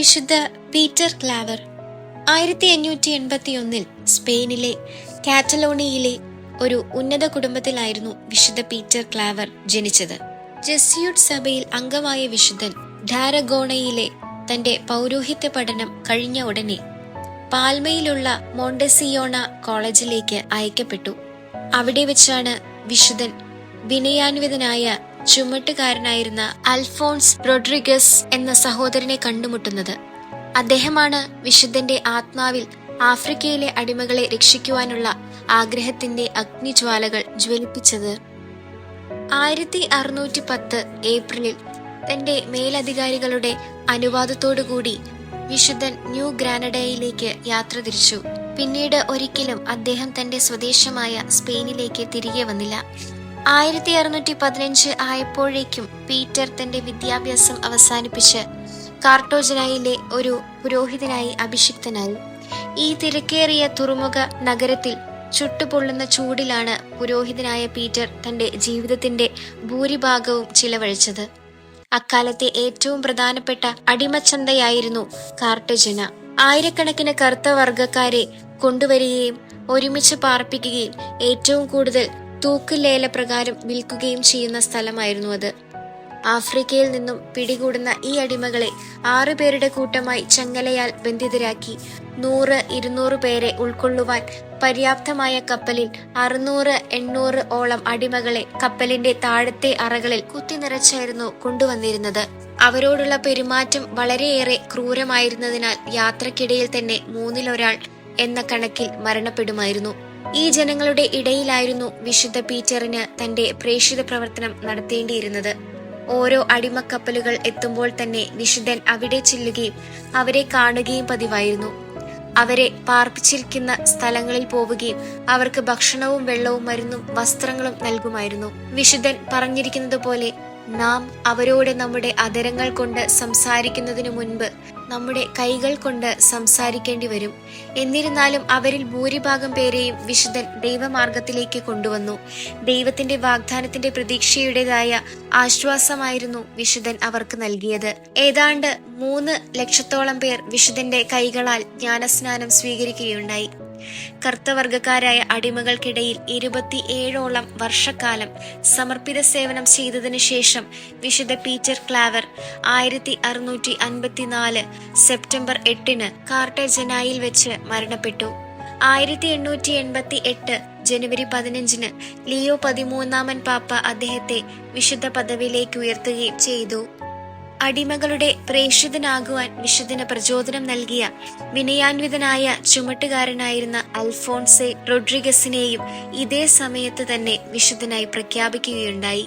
വിശുദ്ധ Peter Claver ആയിരത്തി അഞ്ഞൂറ്റി എൺപത്തി ഒന്നിൽ സ്പെയിനിലെ കാറ്റലോണിയയിലെ ഒരു ഉന്നത കുടുംബത്തിലായിരുന്നു വിശുദ്ധ പീറ്റർ ക്ലാവർ ജനിച്ചത്. ജെസ്യൂട്ട് സഭയിൽ അംഗമായ വിശുദ്ധൻ ധാരഗോണയിലെ തന്റെ പൗരോഹിത്യ പഠനം കഴിഞ്ഞ ഉടനെ പാൽമയിലുള്ള മോണ്ടസിയോണ കോളേജിലേക്ക് അയക്കപ്പെട്ടു. അവിടെ വെച്ചാണ് വിശുദ്ധൻ വിനയാൻവിതനായ ചുമട്ടുകാരനായിരുന്ന അൽഫോൺസ് റോഡ്രിഗസ് എന്ന സഹോദരനെ കണ്ടുമുട്ടുന്നത്. അദ്ദേഹമാണ് വിശുദ്ധന്റെ ആത്മാവിൽ ആഫ്രിക്കയിലെ അടിമകളെ രക്ഷിക്കുവാനുള്ള ആഗ്രഹത്തിന്റെ അഗ്നിജ്വാലകൾ ജ്വലിപ്പിച്ചത്. ആയിരത്തി അറുന്നൂറ്റി പത്ത് ഏപ്രിലിൽ തന്റെ മേലധികാരികളുടെ അനുവാദത്തോടുകൂടി വിശുദ്ധൻ ന്യൂ ഗ്രാനഡയിലേക്ക് യാത്ര തിരിച്ചു. പിന്നീട് ഒരിക്കലും അദ്ദേഹം തന്റെ സ്വദേശമായ സ്പെയിനിലേക്ക് തിരികെ വന്നില്ല. ആയിരത്തി അറുന്നൂറ്റി പതിനഞ്ച് ആയപ്പോഴേക്കും പീറ്റർ തന്റെ വിദ്യാഭ്യാസം അവസാനിപ്പിച്ച് കാർട്ടോജനായിലെ ഒരു പുരോഹിതനായി അഭിഷിക്തനായി. ഈ തിരക്കേറിയ തുറമുഖ നഗരത്തിൽ ചുട്ടുപൊള്ളുന്ന ചൂടിലാണ് പുരോഹിതനായ പീറ്റർ തന്റെ ജീവിതത്തിന്റെ ഭൂരിഭാഗവും ചിലവഴിച്ചത്. അക്കാലത്തെ ഏറ്റവും പ്രധാനപ്പെട്ട അടിമച്ചന്തയായിരുന്നു കാർട്ടജന. ആയിരക്കണക്കിന് കറുത്ത വർഗക്കാരെ കൊണ്ടുവരികയും ഒരുമിച്ച് പാർപ്പിക്കുകയും ഏറ്റവും കൂടുതൽ തൂക്കുലേല ലേലപ്രകാരം വിൽക്കുകയും ചെയ്യുന്ന സ്ഥലമായിരുന്നു അത്. ആഫ്രിക്കയിൽ നിന്നും പിടികൂടുന്ന ഈ അടിമകളെ ആറു പേരുടെ കൂട്ടമായി ചങ്ങലയാൽ ബന്ധിതരാക്കി നൂറ് ഇരുന്നൂറ് പേരെ ഉൾക്കൊള്ളുവാൻ പര്യാപ്തമായ കപ്പലിൽ അറുന്നൂറ് എണ്ണൂറ് ഓളം അടിമകളെ കപ്പലിന്റെ താഴത്തെ അറകളിൽ കുത്തി നിറച്ചായിരുന്നു കൊണ്ടുവന്നിരുന്നത്. അവരോടുള്ള പെരുമാറ്റം വളരെയേറെ ക്രൂരമായിരുന്നതിനാൽ യാത്രക്കിടയിൽ തന്നെ മൂന്നിലൊരാൾ എന്ന കണക്കിൽ മരണപ്പെടുമായിരുന്നു. ഈ ജനങ്ങളുടെ ഇടയിലായിരുന്നു വിശുദ്ധ പീറ്ററിന് തന്റെ പ്രേക്ഷിത പ്രവർത്തനം നടത്തേണ്ടിയിരുന്നത്. ഓരോ അടിമക്കപ്പലുകൾ എത്തുമ്പോൾ തന്നെ വിശുദ്ധൻ അവിടെ ചെല്ലുകയും അവരെ കാണുകയും പതിവായിരുന്നു. അവരെ പാർപ്പിച്ചിരിക്കുന്ന സ്ഥലങ്ങളിൽ പോവുകയും അവർക്ക് ഭക്ഷണവും വെള്ളവും മരുന്നും വസ്ത്രങ്ങളും നൽകുമായിരുന്നു. വിശുദ്ധൻ പറഞ്ഞിരിക്കുന്നത് പോലെ നാം അവരോട് നമ്മുടെ അതരങ്ങൾ കൊണ്ട് സംസാരിക്കുന്നതിനു മുൻപ് നമ്മുടെ കൈകൾ കൊണ്ട് സംസാരിക്കേണ്ടി വരും. എന്നിരുന്നാലും അവരിൽ ഭൂരിഭാഗം പേരെയും വിശുദ്ധൻ ദൈവമാർഗത്തിലേക്ക് കൊണ്ടുവന്നു. ദൈവത്തിന്റെ വാഗ്ദാനത്തിന്റെ പ്രതീക്ഷയുടേതായ ആശ്വാസമായിരുന്നു വിശുദ്ധൻ അവർക്ക് നൽകിയത്. ഏതാണ്ട് മൂന്ന് ലക്ഷത്തോളം പേർ വിശുദ്ധന്റെ കൈകളാൽ ജ്ഞാനസ്നാനം സ്വീകരിക്കുകയുണ്ടായി. കർത്തവർഗക്കാരായ അടിമകൾക്കിടയിൽ ഇരുപത്തിയേഴോളം വർഷക്കാലം സമർപ്പിത സേവനം ചെയ്തതിനു ശേഷം വിശുദ്ധ പീറ്റർ ക്ലാവർ ആയിരത്തി അറുന്നൂറ്റി അൻപത്തിനാല് സെപ്റ്റംബർ എട്ടിന് കാർട്ടജനായിൽ വെച്ച് മരണപ്പെട്ടു. ആയിരത്തി എണ്ണൂറ്റി എൺപത്തി എട്ട് ജനുവരി പതിനഞ്ചിന് ലിയോ പതിമൂന്നാമൻ പാപ്പ അദ്ദേഹത്തെ വിശുദ്ധ പദവിയിലേക്ക് ഉയർത്തുകയും ചെയ്തു. അടിമകളുടെ പ്രേക്ഷിതനാകുവാൻ വിശുദ്ധന പ്രചോദനം നൽകിയ വിനയാൻവിതനായ ചുമട്ടുകാരനായിരുന്ന അൽഫോൺസെ റോഡ്രിഗസിനെയും ഇതേ സമയത്ത് തന്നെ വിശുദ്ധനായി പ്രഖ്യാപിക്കുകയുണ്ടായി.